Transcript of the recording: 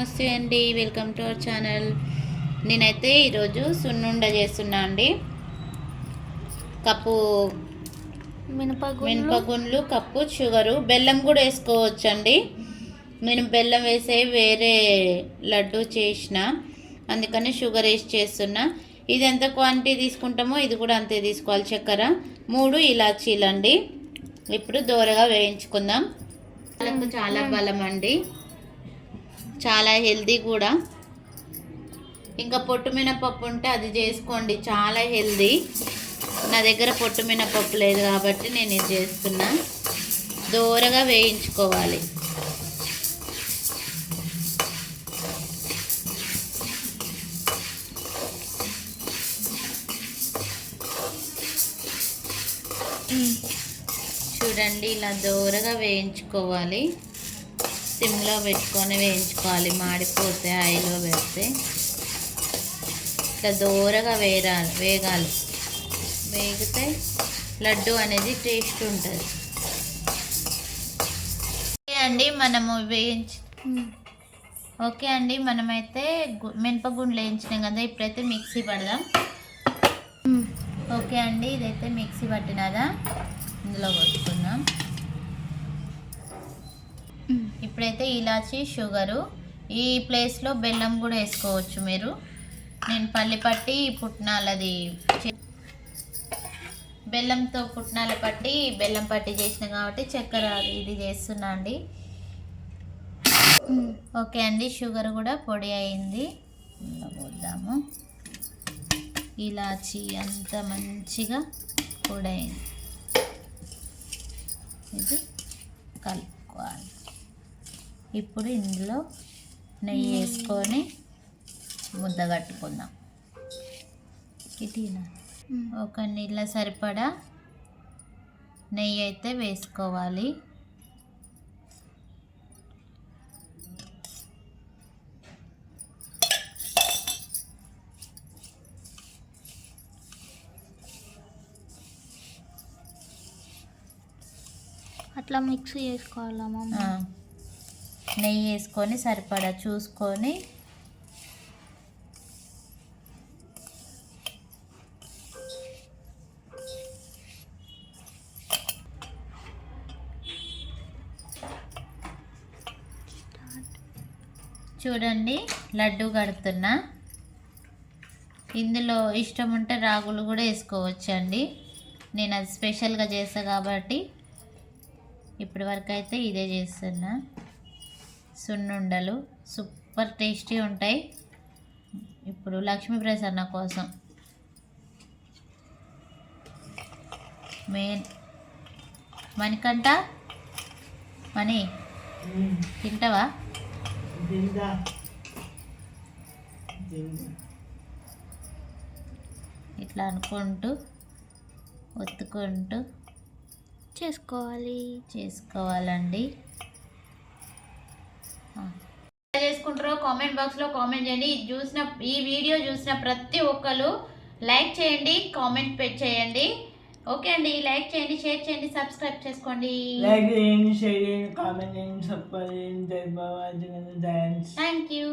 నమస్తే అండి. Welcome to our channel నేనైతే ఈరోజు సున్నుండ చేస్తున్నా అండి. కప్పు మినపగుండ్లు కప్పు షుగరు బెల్లం కూడా వేసుకోవచ్చు అండి నేను బెల్లం వేసే వేరే లడ్డు చేసిన అందుకని షుగర్ వేసి చేస్తున్నా. ఇది ఎంత క్వాంటిటీ తీసుకుంటామో ఇది కూడా అంతే తీసుకోవాలి. చక్కెర మూడు ఇలాచీలు అండి ఇప్పుడు దోరగా వేయించుకుందాం. చాలా బలం అండి. చాలా హెల్దీ కూడా. ఇంకా పొట్టు మినపప్పు ఉంటే అది చేసుకోండి చాలా హెల్దీ. నా దగ్గర పొట్టు మినపప్పు లేదు కాబట్టి నేను ఇది చేస్తున్నా. దోరగా వేయించుకోవాలి. చూడండి ఇలా దోరగా వేయించుకోవాలి. సిమ్లో పెట్టుకొని వేయించుకోవాలి. మాడిపోతే ఆయిల్లో పెడితే ఇట్లా దోరగా వేరాలి వేగాలి. వేగితే లడ్డు అనేది టేస్ట్ ఉంటుంది. ఓకే అండి మనము వేయించి ఓకే అండి మనమైతే మినపగుండ్లు వేయించినాం కదా ఇప్పుడైతే మిక్సీ పడదాం. ఓకే అండి ఇదైతే మిక్సీ పట్టినదా? ఇందులో కొట్టుకుందాం. ఇప్పుడైతే ఇలాచి షుగరు ఈ ప్లేస్లో బెల్లం కూడా వేసుకోవచ్చు మీరు. నేను పల్లి పట్టి పుట్నాలది చే- బెల్లంతో పుట్నాల పట్టి బెల్లం పట్టి చేసిన కాబట్టి చక్కెర ఇది చేస్తున్నా అండి. ఓకే అండి షుగర్ కూడా పొడి అయింది. పోద్దాము. ఇలాచి అంత మంచిగా పొడి అయింది. ఇది కలుపుకోవాలి. ఇప్పుడు ఇందులో నెయ్యి వేసుకొని ముద్ద కట్టుకుందాం. ఇటీనా ఒక నీళ్ళ సరిపడా నెయ్యి అయితే వేసుకోవాలి. అట్లా మిక్స్ చేసుకోవాలా మమ్మ? నెయ్యి వేసుకొని సరిపడా చూసుకొని చూడండి లడ్డు కడుతున్నా. ఇందులో ఇష్టం ఉంటే రాగులు కూడా వేసుకోవచ్చండి. నేను అది స్పెషల్గా చేస్తా కాబట్టి ఇప్పటి వరకు అయితే ఇదే చేస్తున్నా. సున్నుండలు సూపర్ టేస్టీ ఉంటాయి. ఇప్పుడు లక్ష్మీ ప్రసన్న కోసం మెయిన్ మణికంట మణి తింటావా? ఇట్లా అనుకుంటూ ఒత్తుకుంటూ చేసుకోవాలి. చేసుకోవాలండి. చేసుకుంటారో కామెంట్ బాక్స్లో కామెంట్ చేయండి. చూసిన ఈ వీడియో చూసిన ప్రతి ఒక్కరు లైక్ చేయండి కామెంట్ చేయండి. ఓకే అండి. లైక్ చేయండి షేర్ చేయండి సబ్స్క్రైబ్ చేసుకోండి. లైక్ చేయండి షేర్ చేయండి కామెంట్ చేయండి సపోర్ట్ చేయండి. Thank you